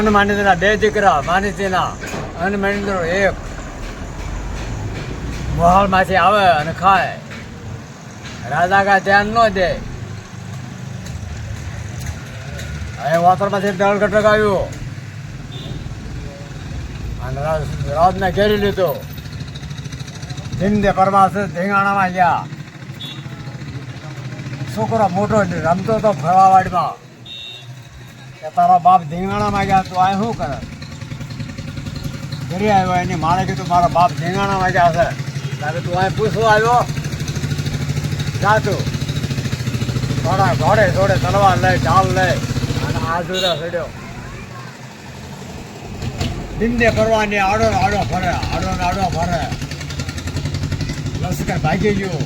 અનમાનિતના બે દીકરા, માનિતીના અનમાનિતનો એક. મોહાલમાંથી આવે અને ખાય. રાજા કા ધ્યાન ન દે. હવે વાતરમાંથી દળ ઘટક આવ્યું અને રાજ રાજને ઘેરી લીધો. ધીંદે પરમાસ ધીંગાણામાં ગયા. છોકરો મોટો રમતો હતો ફરવાવાડીમાં કે તારો બાપ ધીંગાણામાં ગયા, તું આ શું કરે? ઘરે આવ્યો, એની મારે કીધું, મારો બાપ ધીંગાણામાં ગયા છે. ત્યારે તું અહીં પૂછવા આવ્યો? જા તું. થોડા ઘોડે થોડે તલવાર લઈ, ઢાલ લઈ, અને આજુરા ચડ્યો. દિંદે કરવાની આડો આડો ફરે આડો આડો ફરે લશ્કર ભાગી ગયું.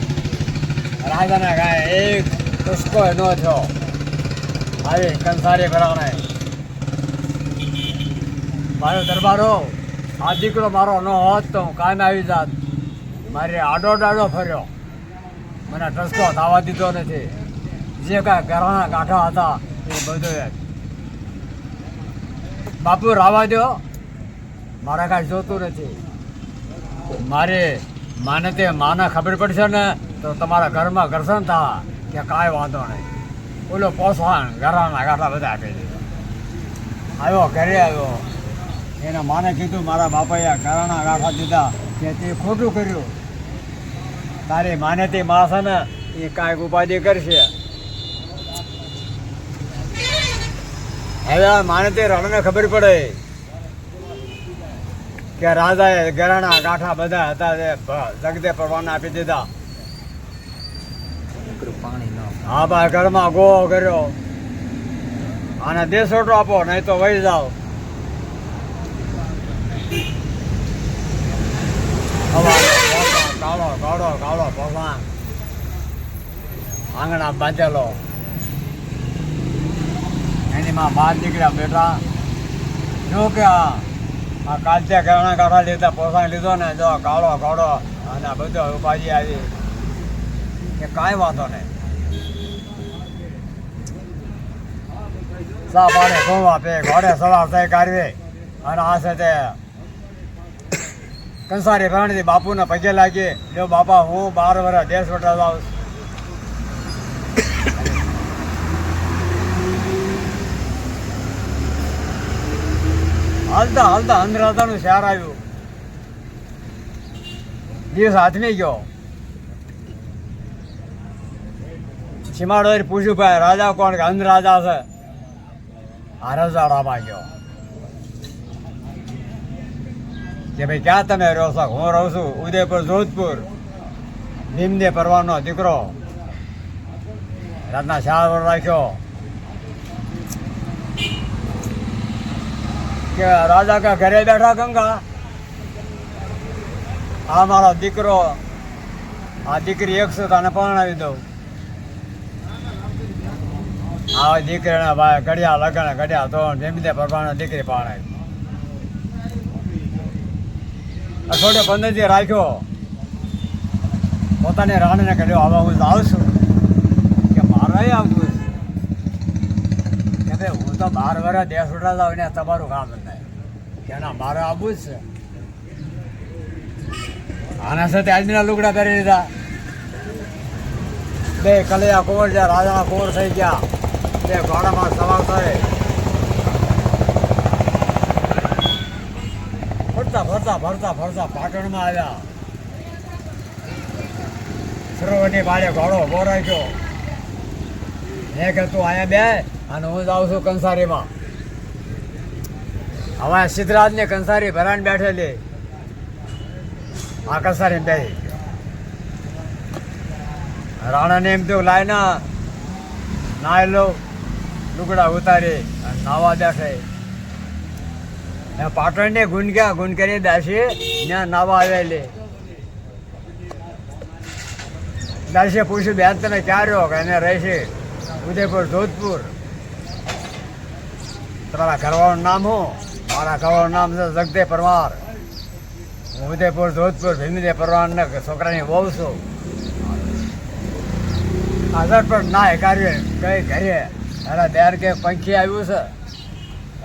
રાજાના ગાય એક ટુસકો ન થયો. આવી કંસારી ભરાણે મારો દરબારો, આ દીકરો મારો ન હોત તો હું કાયમ આવી જાત? મારે આડો ડાડો ફર્યો. મને ટસકો થવા દીધો નથી. જે કાંઈ ઘરના ગાંઠા હતા એ બધું બાપુ, રાવા દો મારે કાંઈ જોતું નથી. મારે માને તે માને ખબર પડશે ને તો તમારા ઘરમાં ઘર્ષણ થા કે કાંઈ વાંધો નહીં. ઓલો પોસવાન ઘરના ગાંઠા બધા આપી દીધો આવ્યો ઘરે આવ્યો. એને માને કીધું, મારા બાપાએ ઘરના ગાંઠા દીધા કે તે ખોટું કર્યું. તારી માને તે માણસ ને, એ કાંઈક ઉપાધિ કરશે. હવે માને તે રણને ખબર પડે કે રાજાએ ઘરાણા ગાંઠા બધા હતા તે જગદે પરવાના આપી દીધા. હા ભાઈ ઘરમાં ગોળો કર્યો. અને દેશોટો આપો, નહીં તો વહી જાઓ. કાળો કાળો કાળો ભગવાન. આંગણા બાંધેલો. એની માં બાર નીકળ્યા બેટા જો કે આ કાલચે ઘણા કાઢા લીધા પોસાણ લીધો ને, જો કાળો કાળો અને બધો ઉપાજી આવી. કે કાંઈ વાંધો નહીં. સા પાડે ખોવા પે ઘોડે સવાર થઈ કાઢવી અને આ છે તે કંસારી પ્રાણીથી બાપુને પગે લાગી જો બાપા હું બાર વર્ષ દેશ વટા જાઉં હાલતા હાલતા અંધરાધાનું શહેર આવ્યું દિવસ હાથમી ગયો સીમાડોએ પૂછ્યું ભાઈ રાજા કોણ કે અંધ રાજા છે આ રજાડામાં ગયો. કે ભાઈ, ક્યાં તમે રહો છો? હું રહું છું ઉદયપુર, જોધપુર. નિમને પરવાનો દીકરો. રાતના શાળ રાખ્યો. કે રાજા કે ઘરે બેઠા ગંગા? આ મારો દીકરો, આ દીકરી એકસો તને પરણાવી દઉં. આ દીકરીના ભાઈ ઘડિયા લગણ ઘડિયા તો જેમ પરમાણે દીકરી પાણે અઠવાડિયે પંદર દી રાખ્યો. પોતાની રાણીને કહ્યું, હવે હું જાઉં છું. કે મારે આવતું કે ભાઈ, હું તો બાર વર્ષ દેશ ઉડા જાઉં ને, તમારું કામ નહીં. કે ના, મારે આવવું જ છે. આના સાથે આજના લુગડા પહેરી લીધા. બે કલૈયા કુંવર જ્યાં રાજાના કુંવર થઈ ગયા. ઘોડામાં સવાર થાય ફરતા ફરતા ફરતા ફરતા પાટણમાં આવ્યા. સરોવરની બાળે ઘોડો ઊભો રાખ્યો મેં કે તું બે અને હું જાઉં છું કંસારીમાં. હવે સિદ્ધરાજને કંસારી ભરાણ બેઠેલી આ કંસારી બે રાણા રાણાને એમ તો લાઈના નાય લો. લુગડા ઉતારી નાવા ને પાટણને ગુંડગ્યા ગુંડકરી દાસી ત્યાં નાવા આવેલી. દાસીએ પૂછ્યું બેન, તમે ક્યાં રહ્યો કે એને રહેશે ઉદયપુર, જોધપુર. તમારા ઘરવાળું નામ હું મારા ઘરવાળું નામ છે જગદે પરમાર. હું ઉદયપુર, જોધપુર ભીમદે પરમારના છોકરાની વહુ છું. હાજર પર ના એકાર્ય કઈ ઘરે? અરે ત્યાર કે પંખી આવ્યું છે?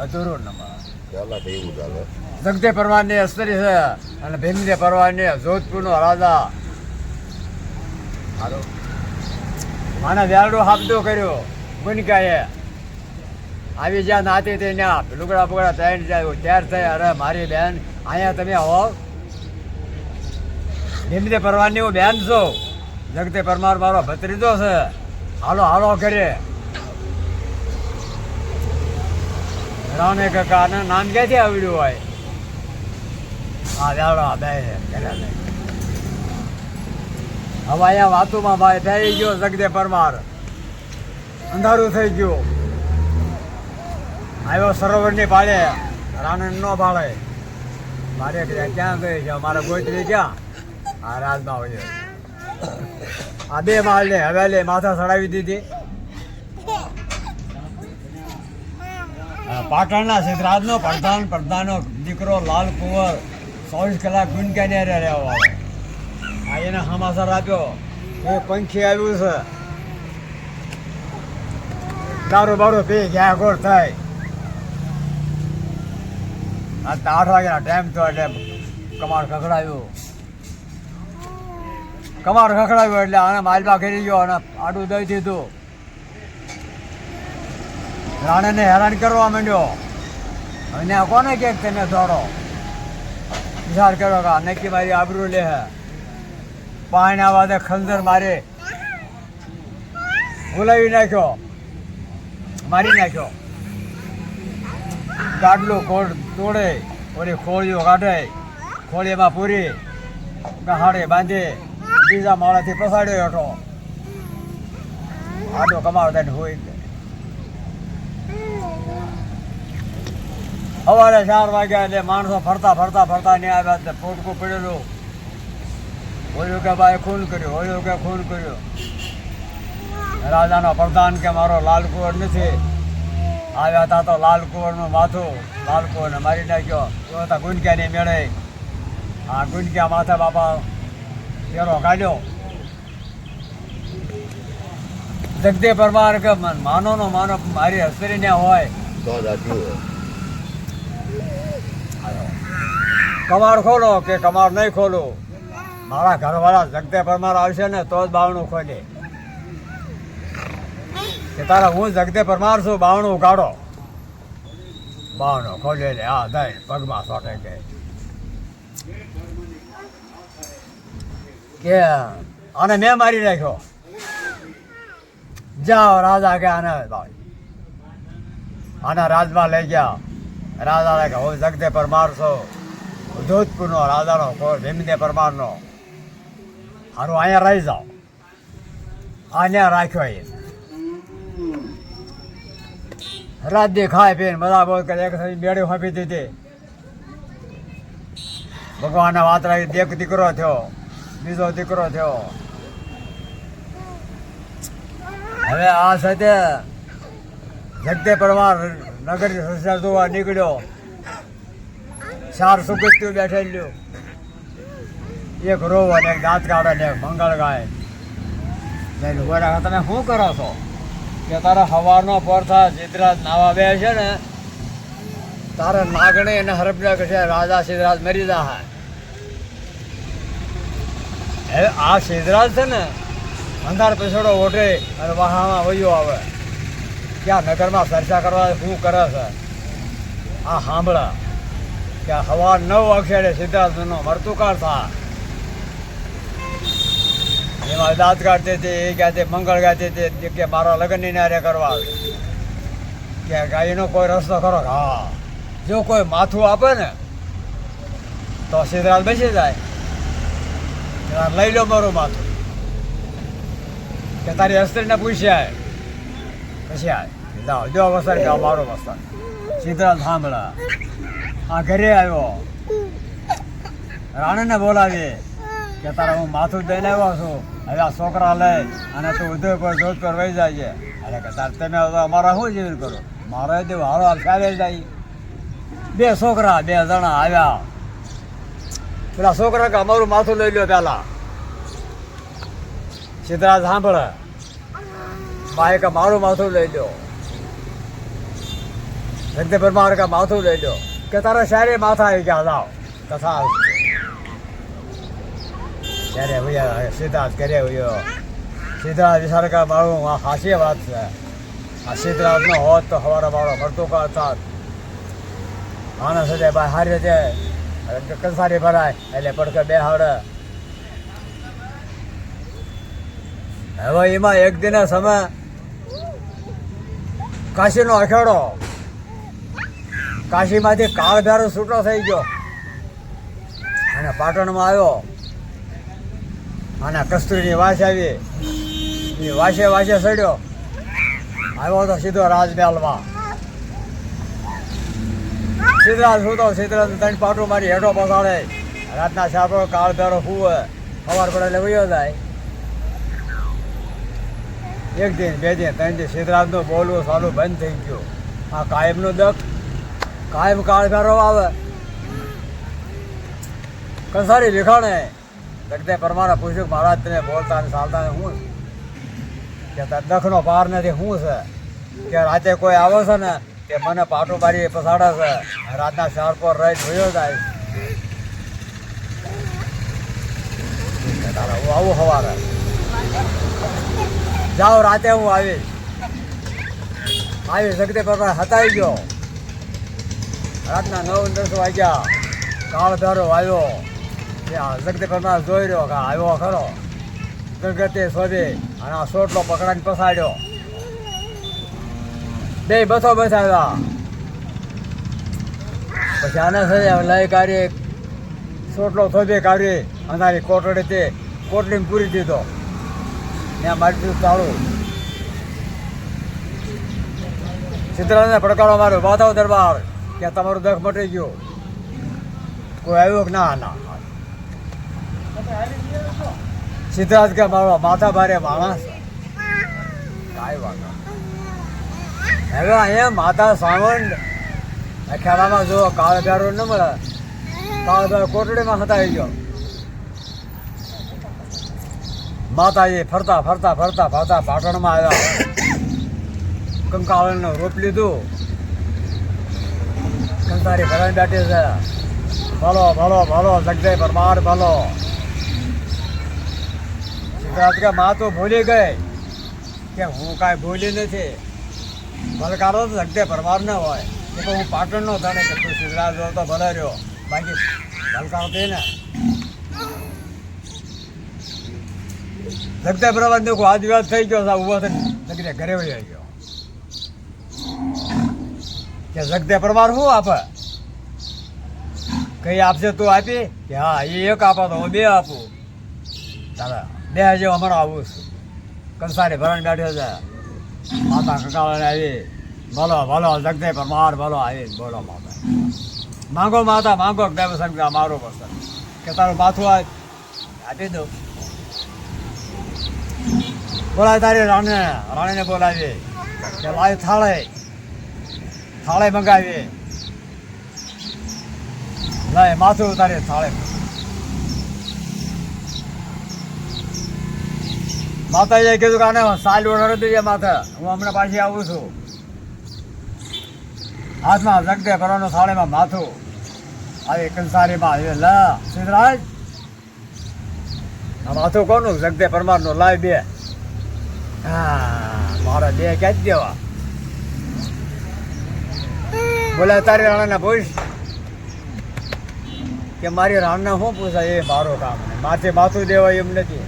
અધૂરું નંબર પહેલા તો એવું ચાલે. જગદે પરમારની અસ્તરી છે અને ભીમદે પરમારની જોધપુરનો રાજા. હાલો. માને વ્યારડો હાબદો કર્યો. ગુનકાએ આવી જ્યાં નાતી તે ત્યાં લુગડા બુગડા ત્રણ જાય ત્યાર થઈ અરે મારી બેન અહીંયા તમે હો. ભીમદે પરમારની હું બેન છું. જગતે પરમાર મારો ભત્રીજો છે. હાલો હાલો કરે રામે કાકા આનું નામ ક્યાંથી આવડ્યું હોય? હા વ્યાળો બે છે કર્યા હવે અહીંયા વાતુમાં ભાઈ થઈ ગયો જગદે પરમાર. અંધારું થઈ ગયું. આવ્યો સરોવરની પાળે. રાણણ નો પાળે મારે ક્યાં ગઈ છે? મારા ગોત્રી ક્યાં? આ રાજમાં હોય આ બે માળને હવેલી માથા ચડાવી દીધી. પાટણના સિદ્ધરાજનો પ્રધાન, પ્રધાનનો દીકરો લાલ કુંવર, ચોવીસ કલાક ગુંજકાને રહેવા આવે આ એને સમાચાર આપ્યો. એ પંખી આવ્યું છે. દારૂ બારો પી ગયા ગોળ થાય? આ તો આઠ વાગ્યાનો ટાઈમ થયો એટલે કમાડ ખખડાવ્યું કમાડ ખખડાવ્યું એટલે આને માલબા કરી ગયો અને આડું દઈ દીધું. રાણાને હેરાન કરવા માંડ્યો. અને કોને કે તેને દોડો? વિચાર કર્યો કે નક્કી મારી આબરૂ લે હે. પાણી આવા દે ખંજર મારે બોલાવી નાખ્યો. મારી નાખ્યો. ગાડલું ખોળ તોડે, ઓલી ખોળીઓ કાઢે, ખોળીમાં પૂરી, ગહાડે બાંધે, બીજા માળાથી પસાડ્યો હતો. આટો થઈને હોય સવારે ચાર વાગ્યા એટલે માણસો ફરતા ફરતા ફરતા ને આવ્યા એટલે પોટકું પડેલું. બોલ્યું કે ભાઈ ખૂન કર્યું બોલ્યું કે ખૂન કર્યું. રાજાનો પ્રધાન કે મારો લાલ કુંવર નથી. આવ્યા હતા તો લાલ કુંવરનું માથું, લાલ કુંવરને મારી નાખ્યો. તો હતા ગુંજક્યાની મેળે. આ ગુંડક્યા માથે બાપા ફેરો કાઢ્યો. જગદે પરમાર કે માનો નો માનો મારી હસ્તરી ને હોય આ થયું કમાડ ખોલો કે કમાડ નહીં ખોલો? મારા ઘરવાળા જગતે પરમાર આવશે ને તો જ બાવણું ખોલે. કે તારા હું જગતે પરમાર છું, બાવણું ઉગાડો. બાવણું ખોલે લે હા દઈ, પગમાં સોટે કે. કે, આને મેં મારી નાખ્યો. જાઓ, રાજા કે આને, ભાઈ. આના રાજમાં લઈ ગયા. રાજા કે હું જગતે પરમાર છું. જોધપુરનો રાજાનો કોઈ ભીમને પરમારનો હારું અહીંયા રહી જાઓ અહીંયા રાખ્યો એ રાજ્ય ખાય પીને બધા બોલ કરે એક બેડી ફાંપી દીધી ભગવાનના વાત રાખી એક દીકરો થયો બીજો દીકરો થયો હવે આ સાથે જગતે પરમાર નગર સંસાર જોવા નીકળ્યો ચાર સુગત્યું બેઠેલું એક રોવ અને દાંત કાઢે ને મંગળ ગાય. જઈને ઊભા તમે શું કરો છો? કે તારા હવારનો પરથા સિદ્ધરાજ નાવા બે છે ને, તારે નાગણે અને હરપડા કશે રાજા સિદ્ધરાજ મરી જા હવે આ સિદ્ધરાજ છે ને, અંધાર પછોડો ઓઢે અને વાહામાં વયો આવે. ક્યાં નગરમાં ચર્ચા કરવા, શું કરે છે? આ સાંભળા કે હવા નવ અક્ષરે સિદ્ધાર્થનો મરતુકાર થા એમાં દાંત કાઢતે હતી એ કહેતી મંગળ ગાતી હતી કે મારા લગ્નની નારે કરવા કે ગાયનો કોઈ રસ્તો ખરો? હા. જો કોઈ માથું આપે ને, તો સિદ્ધાર્થ બેસી જાય. લઈ લો મારું માથું. કે તારી અસ્ત્રીને પૂછ્યા પછી આય જાઓ, જો વસર કે મારો વસર સિદ્ધાર્થ સાંભળા. આ ઘરે આવ્યો. રાણાને બોલાવી કે તારા હું માથું દઈને આવ્યો છું. હવે આ છોકરા લઈ અને તું ઉદયપુર જોધપુર વહી જાય એટલે કે તાર તમે અમારા શું જીવન કરો? મારો દેવું હારો હાલ ચાલે જાય બે છોકરા, બે જણા આવ્યા. પેલા છોકરા કે અમારું માથું લઈ લ્યો પેલા. સિદ્ધરાજ સાંભળે. બાએ કે મારું માથું લઈ લો જગદે પરમાર કે માથું લઈ લો કે તારા શાયરી માથા આવી ગયા લાવ કથા ત્યારે ભૈયા સિદ્ધાર્થ કરે ભૈયો સિદ્ધાર્થ વિચાર કા મારું આ હાસી વાત છે. આ સિદ્ધરાજ નો હોત તો હવારે મારો ફરતો થાત માણસ હજે ભાઈ હારી રીતે કંસારી ભરાય, એટલે પડકે બે હાવડે હવે એમાં એક દિને સમય કાશીનો અખેડો. કાશીમાંથી કાળધારો છૂટો થઈ ગયો. અને પાટણમાં આવ્યો. અને કસ્તુરીની વાસ આવી. એ વાસે વાસે ચડ્યો આવ્યો તો સીધો રાજમહેલમાં. સિદ્ધરાજ સૂતો સિદ્ધરાજ ત્રણ પાટું મારી હેઠો પસાડે. રાતના સાપો કાળધારો ફૂવે. સવાર પડે એટલે વયો જાય. એક દિન, બે દિન, ત્રણ દિન સિદ્ધરાજનું બોલવું સારું બંધ થઈ ગયું. આ કાયમનું દક કાયમ કાળ કાળધારો આવે. કંસારી વિખાણે જગતે પરમારા પૂછ્યું મહારાજ તને બોલતા ને ચાલતા ને હું? કે દખનો પાર નથી શું છે? કે રાતે કોઈ આવે છે ને કે મને પાટો બારી પસાડે છે. રાતના ચાર પર રહી જોયો જાય. હું આવું સવારે જાઓ, રાતે હું આવીશ. આવી જગતે પરમાર હતાઈ ગયો. રાતના નવ દસ વાગ્યા. કાળધારો આવ્યો. ત્યાં જગતે પરમાર જોઈ રહ્યો કે આવ્યો ખરો. ગગતે શોધે અને આ સોટલો પકડાઈને પસાડ્યો. બે બસો બસાવ્યા. પછી આને સાથે લઈ કાઢી સોટલો શોધે કાઢી અંધારી તે કોટડીને પૂરી દીધો. ત્યાં મારી ચાલુ સિદ્ધરાજને પડકારો માર્યો. બાધાવ દરબાર. કે તમારું દખ મટી ગયો. કોઈ આવ્યો કે ના ના. સિદ્ધાર્થ કે મારો માથા ભારે માણસ. કાંઈ વાંધો હવે અહીંયા માતા સાવંત આ ખેડામાં જો કાળગારો ન મળે કાળગાર કોટડીમાં હતા ગયો. માતાજી ફરતા ફરતા ફરતા ફરતા પાટણમાં આવ્યા. કંકાળનું રોપ લીધું. કંસારી ભરાઈ બેઠી છે ભલો ભલો ભલો જગદય પરમાર ભલો કે માં તો ભૂલી ગઈ કે હું કાંઈ ભૂલી નથી ભલકારો તો જગદે પરમાર ન હોય એ તો હું પાટણનો જાણે કે તું સિદ્ધરાજ તો ભલે રહ્યો બાકી ભલકારો તે ને જગદે પરમાર દેખો આજ વાત થઈ ગયો સાહેબ ઊભો થઈને જગદે ઘરે વહી ગયો કે જગદે પરમાર શું આપે? કઈ આપશે તું આપી? કે હા એ એક આપો તો બે આપું. તારા બે હજાર હમણાં આવું છું. કંસારી ભરણ બેઠો છે. માતા કકાળાને આવી. બોલો બોલો જગદે પરમાર બોલો આવી બોલો માતા. માંગો માતા, માંગો દેવ સંગા મારો પસંદ કે તારું માથું આ આપી દઉં. બોલાય તારી રાણે, રાણીને બોલાવી. કે લાય થાળે. થાળે મંગાવી લાય, માથું તારે થાળે. માતાજીએ કીધું કે આને સાલ ઓઢાડી દઈએ માથે. હું હમણાં પાછી આવું છું. હાથમાં જગદે કરવાનો થાળેમાં માથું. આવી કંસારીમાં આવી. લ, સિદ્ધરાજ. માથું કોનું? જગદે પરમારનું. લાય બે. હા, મારા બે ક્યાં જ દેવા. બોલે તારી રાણાને પૂછ કે મારી રાણને શું પૂછાય? એ મારું કામ માથે માથું દેવાય એમ નથી.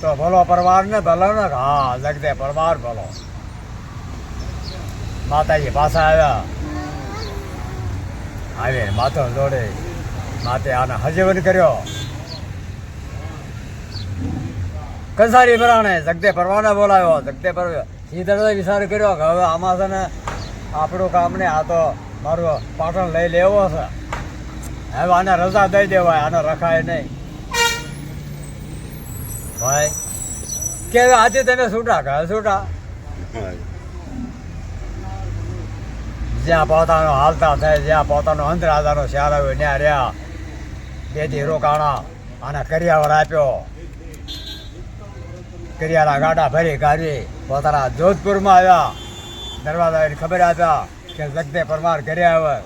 તો ભલો પરવાર ને ભલો ને હા, જગદે પરવાર ભલો. માતાજી પાછા આવ્યા. આવે માથો જોડે. માતે આને હજીવન કર્યો. કંસારી ભરાણે જગદે પરવાને બોલાવ્યો. જગદે પર સીધા વિચાર કર્યો કે હવે આમાં છે ને આપણું કામ ને આ તો મારું પાટણ લઈ લેવો છે. હવે આને રજા દઈ દેવાય, આને રખાય નહીં. ભાઈ કે આજે તને છૂટા કહે છૂટા જ્યાં પોતાનો હાલતા થાય, જ્યાં પોતાનો અંતરાધાનો શ્યાર આવ્યો ત્યાં રહ્યા. બે દી રોકાણા, આને કરિયાવર આપ્યો. કરિયારા ગાડા ભરી કાઢી, પોતાના જોધપુરમાં આવ્યા. દરવાજા ખબર આપ્યા કે જગદે પરમાર ઘરે આવે.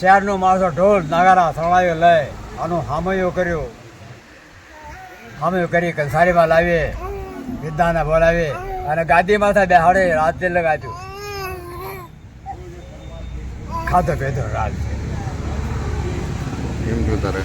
શહેરનો માણસો ઢોલ, નગારા સળાવ્યો લઈ આનું હામયો કર્યું. હામયો કરી કંસારીમાં લાવી વિદ્યાને બોલાવી અને ગાદી માથે બેહાડે રાત લગાવ્યું. ખાધો પીધો રાત. એમ જોતા તારે